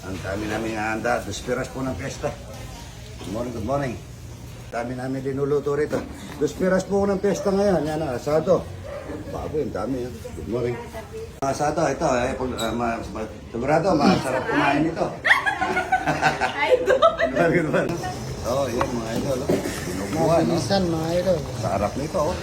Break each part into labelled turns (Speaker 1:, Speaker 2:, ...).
Speaker 1: Ang dami namin handa. Dos piras po ng pesta. Good morning, good morning. Dami namin dinuluto rito. Dos piras po ng pesta ngayon. Yan ang asado. Bago yun, dami yan. Good morning. Ang Asado, ito. Eh, pag, uh, ma, ma, sigurado, masarap kumain ito. Good morning, good morning. Oo, oh, yan mga idol. oh. Dinuguan, no?
Speaker 2: Minsan mga idol.
Speaker 1: Sarap nito, oh.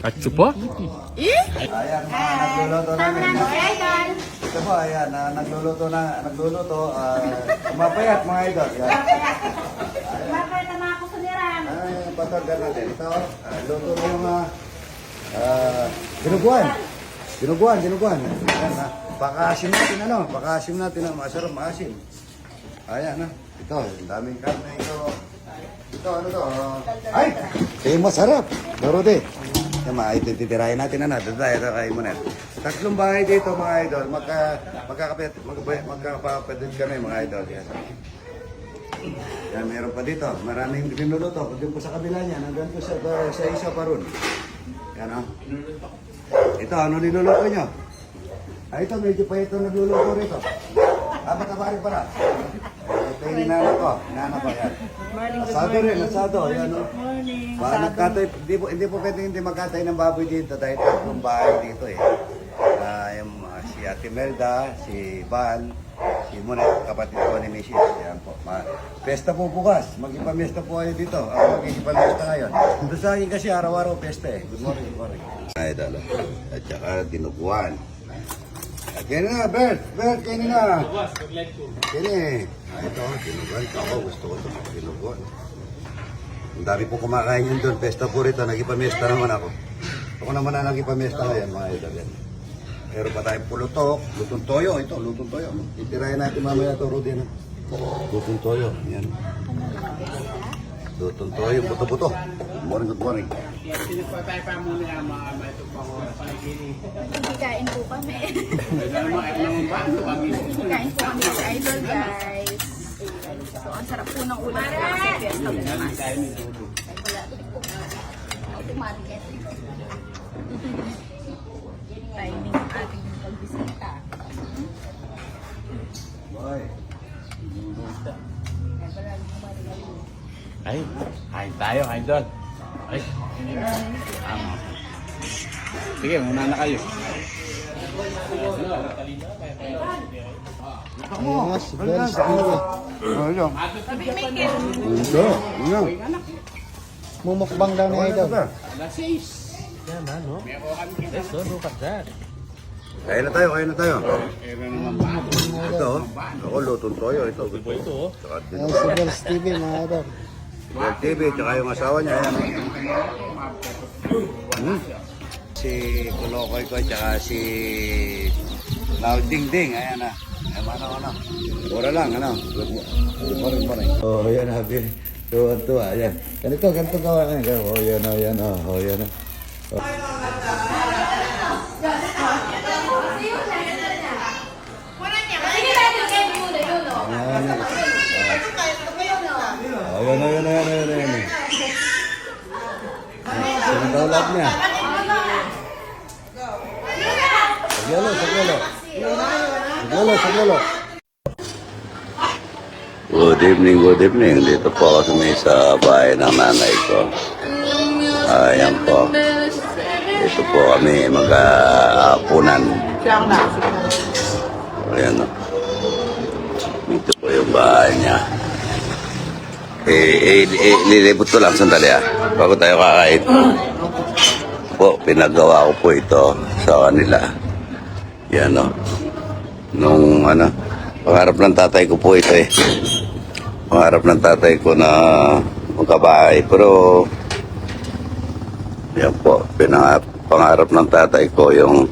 Speaker 3: Katsu po?
Speaker 1: Ayan, mga nagluluto namin. Ito po, ayan, na nagluluto na, nagluluto, ah, kumapayat mga idol. Yan.
Speaker 4: Bakit na mga kusuliran?
Speaker 1: Ay, patagal natin. Ito, ah, luto na yung, ah, ah, dinuguan. Dinuguan, dinuguan. Ayan, ah, pakasim natin, ano, pakasim natin, ang masarap, maasim. Ayan, ah, ito, ang daming karne ito. Ito, ano to? ah, ay, eh, masarap. Dorode. Yan, mga idol, titirahin natin, ano, ito tayo, ito kayo muna. Tatlong bahay dito, mga idol, magka, magkakapit, magkapit, magkakapatid kami, mga idol. Yan. Yan, meron pa dito. Maraming binuluto. Doon po sa kabila niya. Nandun po sa, sa isa pa ron. Yan o. Ito, ano niluluto nyo? Ah, ito, medyo pa ito nagluluto rito. Ah, mataba rin pala. Ito yung ninana ko. Ninana ko, yan. Asado rin, asado. Yan o. Baka nagkatay, hindi po, hindi po pwede hindi magkatay ng baboy dito dahil tatlong bahay dito eh. Ah, yung, ah, si Ate Melda, si Val, si Monet, kapatid ko ni Mrs. Yan po. Ma pesta po bukas. Magipamesta po kayo dito. Ako magigipamesta ngayon. Doon sa akin kasi araw-araw pesta eh. Good morning, good morning. Ay, dalo. At saka dinuguan. Kaya na, Bert! Bert, kaya na! Kaya na eh. Ah, ito, dinuguan. Ako, gusto ko ito. Dinuguan. Ang dami po kumakain yun doon. Pesta po rito. Nagipamesta naman ako. Ako naman na nagipamesta ngayon, mga idol. Yan. Meron pa tayong pulutok, lutong toyo. Ito, lutong toyo. Titirahin natin mamaya ito, Rudy. No? Lutong toyo. Yan. Lutong toyo, buto-buto. Good morning, good morning.
Speaker 4: Kain po kami. Kain po kami sa idol, guys. So, ang sarap po ng ulam ko kasi fiesta. Ay, wala. Automatic. Timing ang ating pagbisita.
Speaker 1: Boy.
Speaker 3: Ay, kain tayo, kain doon. Ay. Tama. Sige, muna na kayo.
Speaker 2: Ayun nga, si Bel Steve.
Speaker 1: Ano?
Speaker 4: Sabi, make it.
Speaker 1: Ito. Ano?
Speaker 2: Mumukbang daw ni idol.
Speaker 1: Kain na tayo, kain na tayo. Ito, oh. ako lutong toyo. Ito, ito. Ito,
Speaker 2: Ayan si Bel Steve mga idol.
Speaker 1: Bell TV, tsaka yung asawa niya. Ayan. Hmm. Si Kulokoy ko, tsaka si Lao Ding Ding. Ayan na. Ayan, ano, ano. Ora lang, ano. Morning, morning. Oh, yan na. bin- Tuwa, tuwa. Ayan. Ganito, ganito gawa. Ayan, oh, yan, oh, yan, oh, oh. Yan, oh, yan, oh, yan. Sino daw lahat niya? Sagyalo, sagyalo. Sagyalo, sagyalo. Good evening, good evening. Dito po kami sa bahay ng nanay ko. Ayan po. Dito po kami mag-aapunan. Ayan o. Dito po yung bahay niya. Eh, eh, eh, lilibot ko lang sandali ah. Bago tayo kakain. Po, pinagawa ko po ito sa kanila. Yan o. Nung ano, pangarap ng tatay ko po ito eh. Pangarap ng tatay ko na magkabahay. Pero, yan po, pinang, pangarap ng tatay ko yung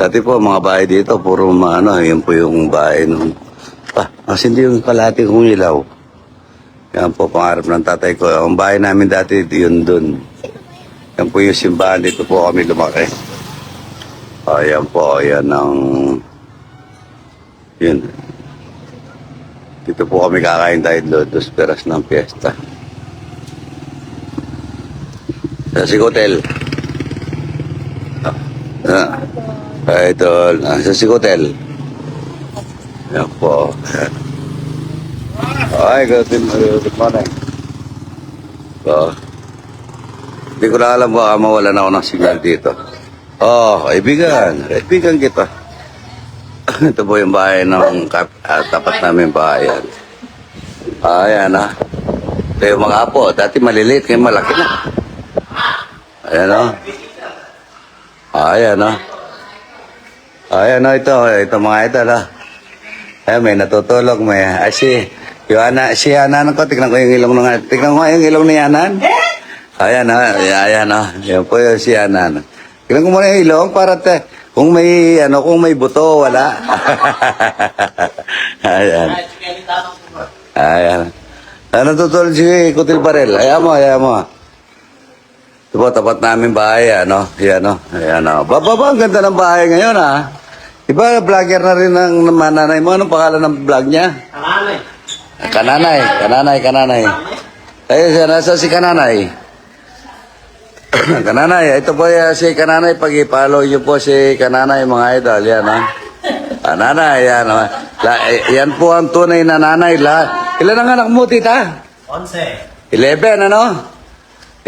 Speaker 1: Dati po, mga bahay dito, puro maano, yan po yung bahay nung, ah, kasi hindi yung kalati kong ilaw. Yan po, pangarap ng tatay ko. Ang bahay namin dati, yun dun. Yan po yung simbahan. Dito po kami lumaki. Ayan po, ayan ang... Yun. Dito po kami kakain tayo lodos peras ng piyesta. Sa Sig Hotel. Ah, Idol, nasa si Hotel. Yan po. Yan. Ay, good, good morning. So, hindi ko na alam baka mawalan ako ng signal dito. Oh, kaibigan. Kaibigan kita. Ito po yung bahay ng kap, ah, tapat namin bahayan. Ayan ah. Ito yung mga apo. Dati maliliit, ngayon malaki na. Ayan o. Ayan o. Ayan o ito. Ito mga ito na. Ayan, may natutulog. May, ay si, yung ana, si Anan ko, tignan ko yung ilong ng, tignan ko yung ilong ni Anan. Ayan o, ayan o. Yan po yung si Anan. Tignan ko muna yung ilong para te, kung may, ano, kung may buto, wala. ayan. Ayan. Ano tutulog si Kutil Barel? Ayan mo, ayan mo. Ito po, tapat namin bahay, ano? Ayan, no? Ayan, no? Baba ba, ang ganda ng bahay ngayon, ah. Iba, vlogger na rin ng mananay mo. Anong pangalan ng vlog niya? Kananay. Kananay, kananay, kananay. Ayun siya, nasa si kananay. kananay, ito po yan, si kananay. Pag i-follow niyo po si kananay, mga idol. Yan, ha? Kananay, yan, ha? La, eh, yan po ang tunay na nanay. La, ilan ang anak mo, tita? 11. 11, ano?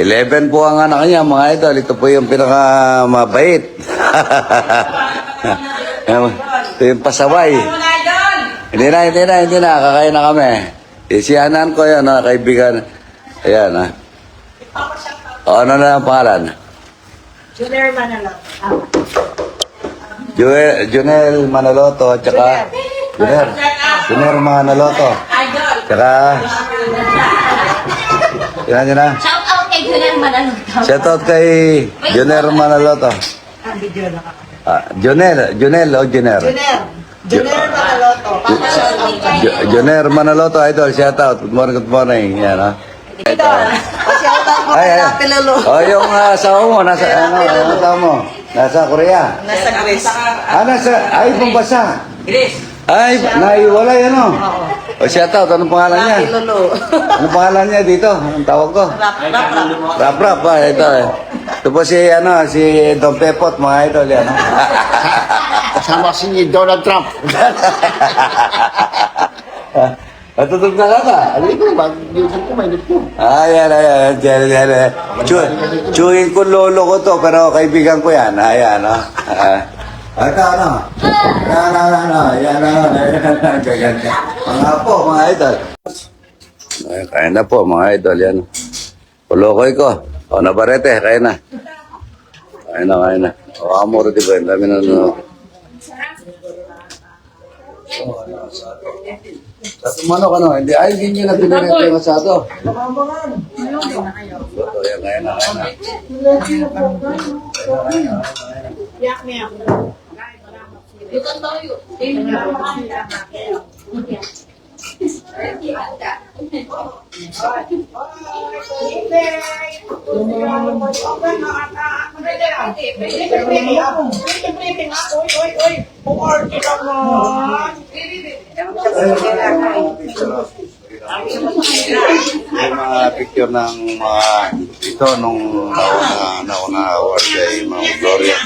Speaker 1: 11 po ang anak niya, mga idol. Ito po yung pinaka mabait. Ito yung pasaway. Hindi na, hindi na, hindi na. Kakain na kami. Isiyanan ko yan, ha, kaibigan. Ayan, ha. O, ano na ang pangalan?
Speaker 5: Junior Manalo.
Speaker 1: Joel, Junel Manaloto, tsaka... Junel. Junel Manaloto.
Speaker 5: Idol.
Speaker 1: Tsaka... Yan, yan na.
Speaker 4: Shout out kay Julian Manalo.
Speaker 1: Shoutout kay Junel Manaloto.
Speaker 5: Ka.
Speaker 1: Ah, Junel, Junel o Juner?
Speaker 5: Junior. Junior Manaloto.
Speaker 1: Ju- Juner Manaloto, idol, shoutout. Good morning, good morning. Yan, ha.
Speaker 5: Idol. Pasyautan mo
Speaker 1: Ay,
Speaker 5: kay
Speaker 1: ay.
Speaker 5: Ate Lolo.
Speaker 1: Oh, yung uh, asawa mo, nasa, ano, yung asawa mo? Nasa Korea.
Speaker 5: Nasa Greece.
Speaker 1: Ah, nasa, ay, bumbasa.
Speaker 5: Greece.
Speaker 1: Ay, naiwalay, ano? O, shoutout, anong pangalan niya?
Speaker 5: Ate Lolo.
Speaker 1: Anong pangalan niya dito? Anong tawag ko?
Speaker 5: Rap, rap, rap.
Speaker 1: Rap, rap, ah, ito eh. Ito po si, ano, si Don Pepot, mga idol, yan.
Speaker 2: Kasama si Donald Trump.
Speaker 1: Natutog na ka ba?
Speaker 2: Alam ko, mag-YouTube ko, mainit ko.
Speaker 1: Ay, yan, ayan, yan, yan, yan. Chu, chuhin ko lolo ko to, pero kaibigan ko yan. Ayan, no? Ah. Ito, ano? Yan, ano, ano, yan, ano, yan, ganyan. Mga po, mga idol. Ay, kaya na po, mga idol, yan. Pulokoy ko. O, nabarete, kaya na. Kaya na, kaya na. O, amuro, di ba? Ang dami na, no. Sa tumano ka no, hindi, ay, hindi nyo na pinirete yung asado. Ito, yan, kaya na, kaya na. Oy, oy, oy. Pumarte ka na. Baby, baby. Yung mga picture ng mga ito nung nauna, nauna award kay Ma'am Gloria.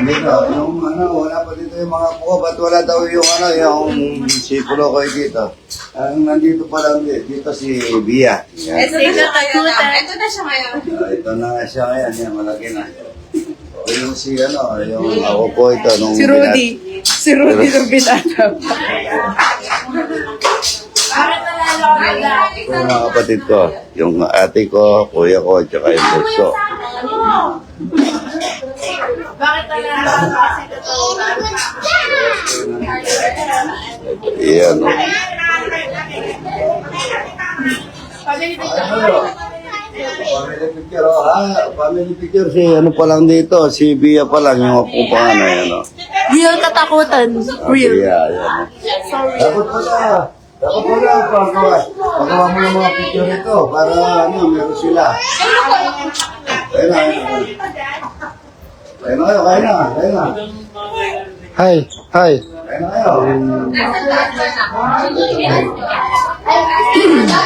Speaker 1: Dito, yung ano, wala pa dito yung mga puko. Ba't wala daw yung ano, yung si Pulokoy dito? Ang nandito pa lang di- dito si Bia. Yan.
Speaker 4: Ito na siya ngayon.
Speaker 5: Ito na siya ngayon.
Speaker 1: Ah, ito na siya ngayon, yan, malaki na. Yung si ano, yung ako po ito nung
Speaker 5: Si Rudy. Si Rudy
Speaker 1: Pero-
Speaker 5: ng binata.
Speaker 1: Yung mga kapatid ko, yung ate ko, kuya ko, tsaka yung bunso. Yan. o. Family picture, oh, ha? Family picture si ano pa lang dito, si Bia pa lang yung upupan na yan, oh.
Speaker 4: Real katakutan.
Speaker 1: Real. Yeah, yan. Dapat pala, dapat pala, pagawa, pagawa mo ng mga picture ito para ano, meron sila. Ayun na, ayun na. Ayun na kayo, kain na, kain na.
Speaker 2: Hi, hi.
Speaker 1: Kain na kayo. Kain na, kain na.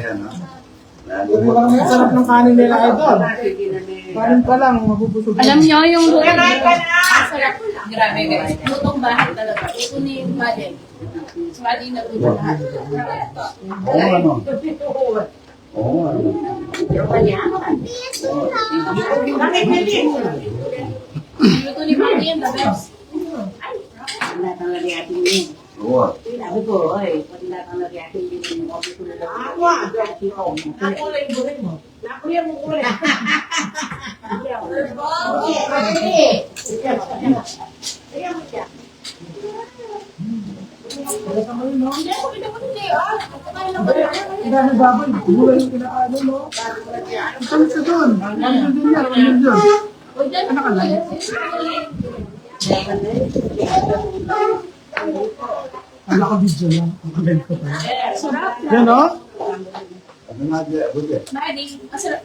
Speaker 1: Yan, ah.
Speaker 6: Sarap ng kanin nila, idol. Kanin pa lang, mabubusog.
Speaker 4: Alam niyo yung lutong Ang sarap. Grabe guys. Lutong bahay talaga. Ito ni. Si Madden na luto lahat.
Speaker 1: Oo, ano? Oo, ano?
Speaker 4: Luto ni Madden, the best.
Speaker 1: Oo.
Speaker 6: Dami baboy, gulay yung kinakaano, no? Ang tamis na doon. Ang tamis din yan, ang tamis dyan. Ano ka lang? Ala ka video lang. Ang kabel ko pa. Yan, no?
Speaker 1: Ano nga, Jay? Buti.
Speaker 4: Madden, masarap.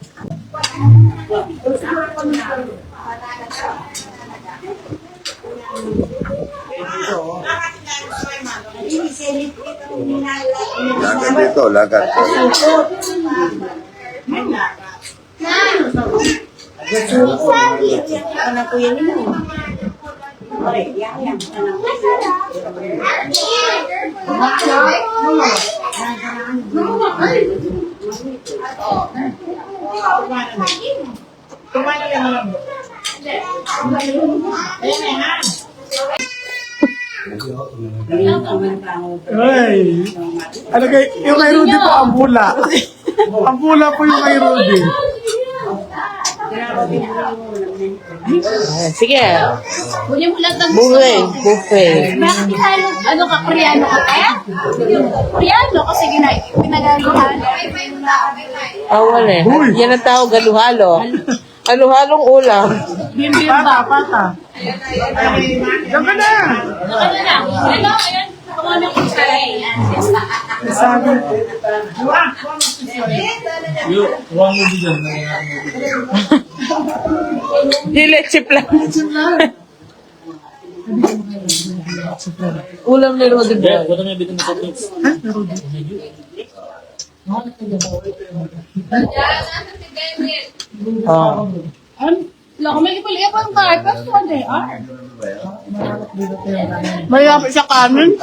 Speaker 1: Lagat dito, lagat.
Speaker 6: Ay! Ano kay, yung kay Rudy po, ang bula. ang bula po yung kay Rudy.
Speaker 5: Sige.
Speaker 4: Kunin mo lahat ng
Speaker 5: Buffet. Buffet.
Speaker 4: Bakit halo? Ano ka, Koreano ka kaya? Koreano kasi gina, pinagagahan.
Speaker 5: Ah, wala eh. Yan ang tawag galuhalo. Halo-halong ulam.
Speaker 6: Pata, pata. Diyan ka na!
Speaker 4: Ano na? Ano? Ayan. Kuha ng kutsara.
Speaker 6: Sabi.
Speaker 5: Dili, chip lang. ulam ni Boy. Oh.
Speaker 4: Lako, may ipaliya pa ang carpet. What they are?
Speaker 5: Mayroon sa kanin.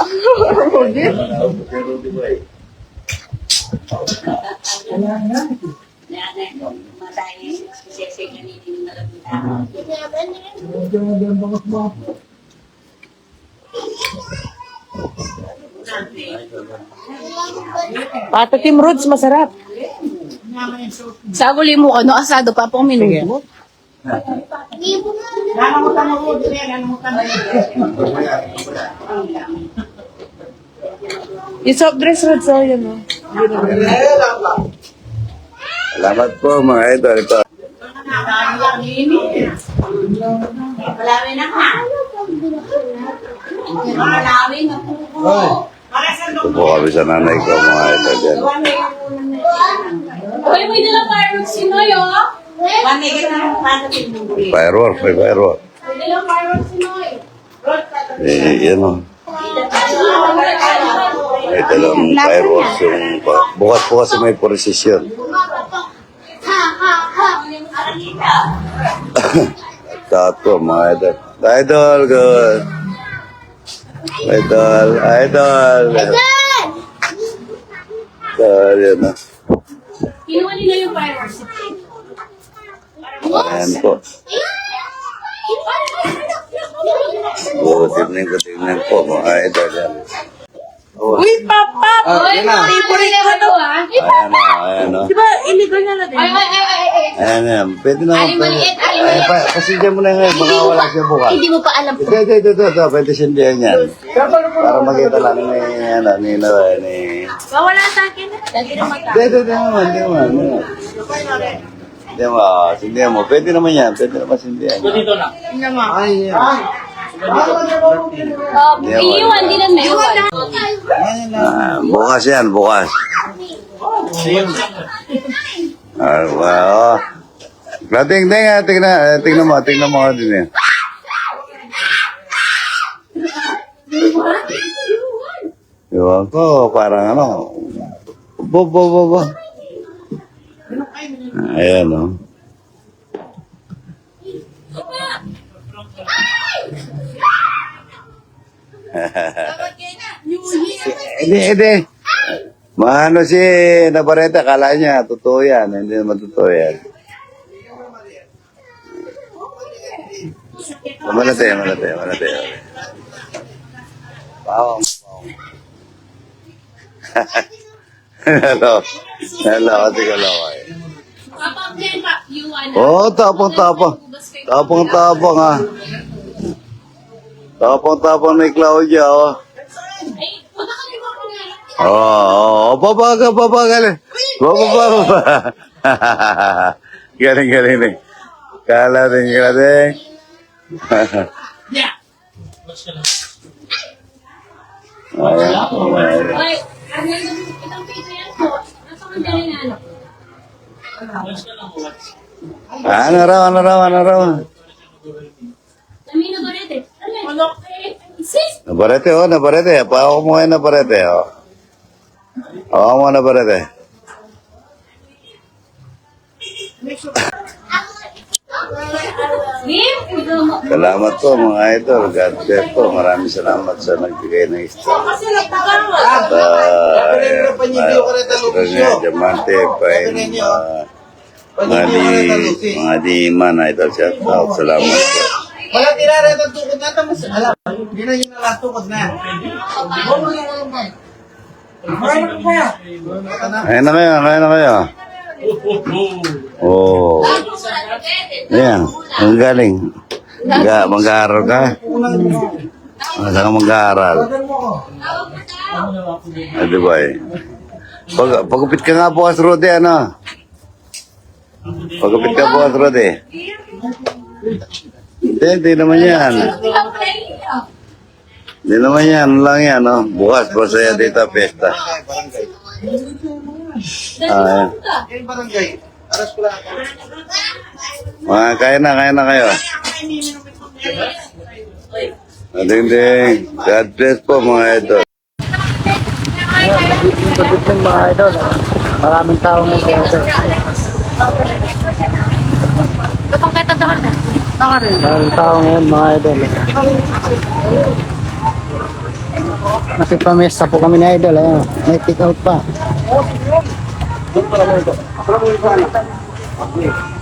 Speaker 5: Pata Team Roots, masarap.
Speaker 4: Saguli mo ano, asado pa pong minuto.
Speaker 5: Yung soft drinks, Roots, oh, yun, oh.
Speaker 1: Salamat po mga idol. Ito. Ito po kami sa nanay ko mga idol. Yan.
Speaker 4: Uy, may dalang fireworks si Noy, oh.
Speaker 1: Firework, may firework.
Speaker 4: May Noy.
Speaker 1: Eh, yan o. May dalawang fireworks yung bukas po kasi may prosesyon. Tato mga idol. Idol, good. Idol, idol. Idol, yan o.
Speaker 4: Kinuha nila yung fireworks.
Speaker 1: Ayan po. Good evening, good evening po mga idol. Yan. Oh,
Speaker 5: Uy, Papa!
Speaker 4: Uy, favorite ko to, ah.
Speaker 1: ayan o, ayan o.
Speaker 5: Di ba illegal na natin?
Speaker 4: Ay, ay, ay, ay, ay.
Speaker 1: Ayan yan. Pwede na.
Speaker 4: Ay, maliit, ay, maliit.
Speaker 1: pa, pasindihan mo na ngayon. Baka wala siya bukas.
Speaker 4: Hindi mo pa alam.
Speaker 1: Ito, ito, ito, ito, ito. Pwede sindihan yan. Para makita lang ni, ano, ni, ni, ni.
Speaker 4: Wala sa akin. Dati na.
Speaker 1: Ito, ito, ito naman, ito naman. ito naman. Ito mo, ah, sindihan mo. Pwede naman yan. Pwede naman sindihan. Dito na. Ay, yan.
Speaker 4: Oh, iiwan din ang iiwan.
Speaker 1: Ah, bukas yan, bukas. Ah, wow. Ah, ting, ah, tingnan, ah, tingnan mo, tingnan mo din yan. Ewan ko, parang ano, bo, bo, bo, bo. Ayan, oh. Hindi, hindi. Maano si Navarrete, akala niya, totoo yan. Hindi naman totoo yan. Malate, malate, malate. Pawang, pawang. Hello. Hello, kasi ko lang eh. Oh, tapang, tapang. Tapang, tapang, ha. Tapang, tapang ni Claudia, oh. Oo, oh, papaga, papaga. Papaga, galing, galing, galing. Kala din, kala din. Ayan.
Speaker 4: Ay, ano yung itang pito ano.
Speaker 1: Ano raw, ano raw, ano raw.
Speaker 4: Eh? Ano? Sis!
Speaker 1: Nabarete, oh, nabarete. Pawak mo ngayon nabarete, oh. Pawak mo nabarete. Salamat po mga idol. God bless po. Maraming salamat sa nagbigay ng istorya. At uh, uh, Diamante, Pain, uh, mga di, mga di man idol. Shout out. Salamat po.
Speaker 7: Wala tinaret ang tukod na tapos alam. Hindi na yun ang last tukod na.
Speaker 1: Ayun na kayo, ayun na kayo. Oh. Ayan, ang galing. Mag mag-aaral ka? Ah, Saan ka mag-aaral? Ah, di ba eh? Pag, pagupit ka nga bukas, Rode, ano? Pagupit ka bukas, Rode. Hindi, hindi naman yan. Hindi naman yan, ano lang yan, no? Bukas, masaya dito, pesta. Ah,
Speaker 7: Yung barangay. Aras ko lang.
Speaker 1: mga kaya na, kaya na kayo. Ding ding. God bless po mga idol.
Speaker 2: mga idol. Maraming tao mo sa idol. Maraming tao ngayon mga idol. Kasi pamesa po kami na idol. Ayun. May take out pa.
Speaker 8: Kaya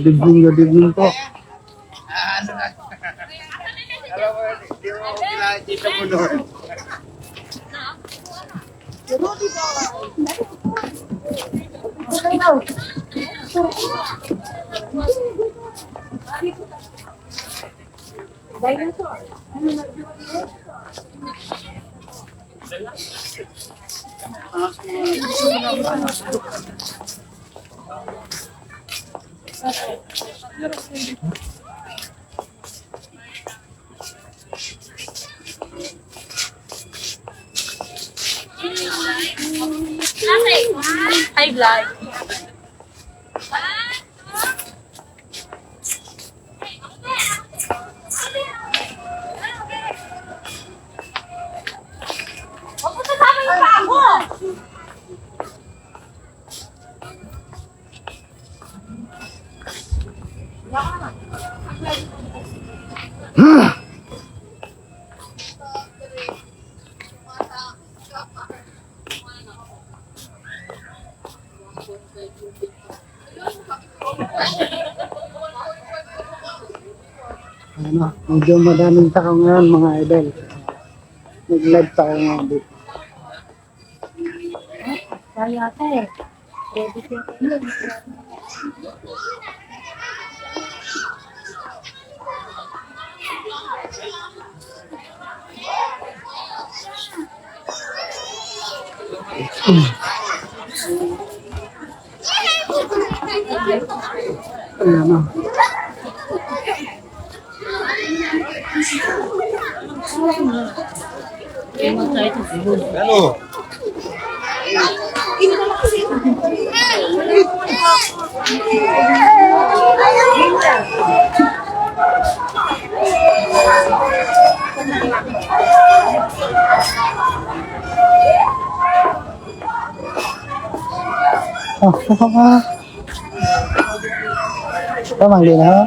Speaker 2: Good evening, good evening po.
Speaker 4: Hi, vlog. Huwag
Speaker 2: Medyo madaming tao ngayon mga idol. Nag-live tayo mga bit.
Speaker 4: Kaya ka eh. Ready ka yun.
Speaker 2: Ayan o.
Speaker 9: Ano?
Speaker 2: Oh, baka Tamang din ha?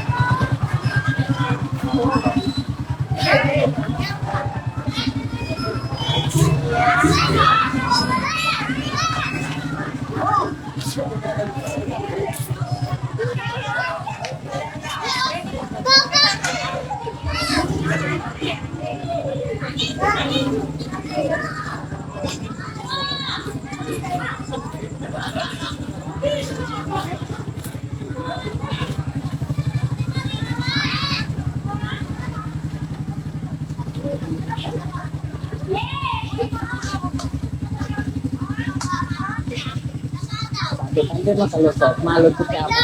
Speaker 6: eso. pumunta. Depende mo sa lusot. Malod ko siya ako.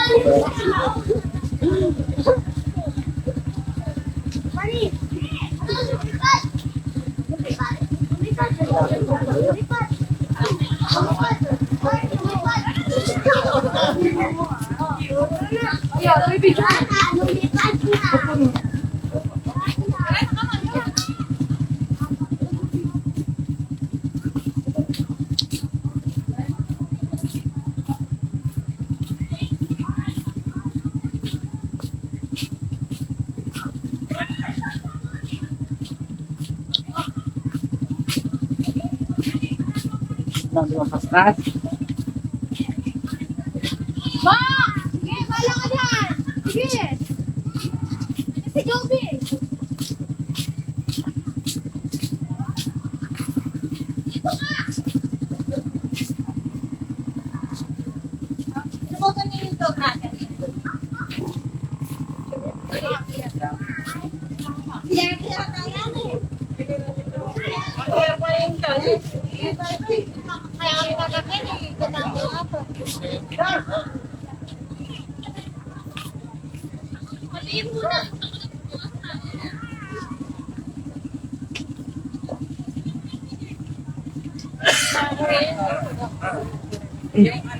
Speaker 6: Nandun sa taas.
Speaker 10: Ma! Sige, bala ka dyan! Sige! Si Joby! Subukan niyo yung dog natin. Kaya kaya kaya na eh. Kaya pa yung talit. Kaya kami kagakin eh. Katama ako.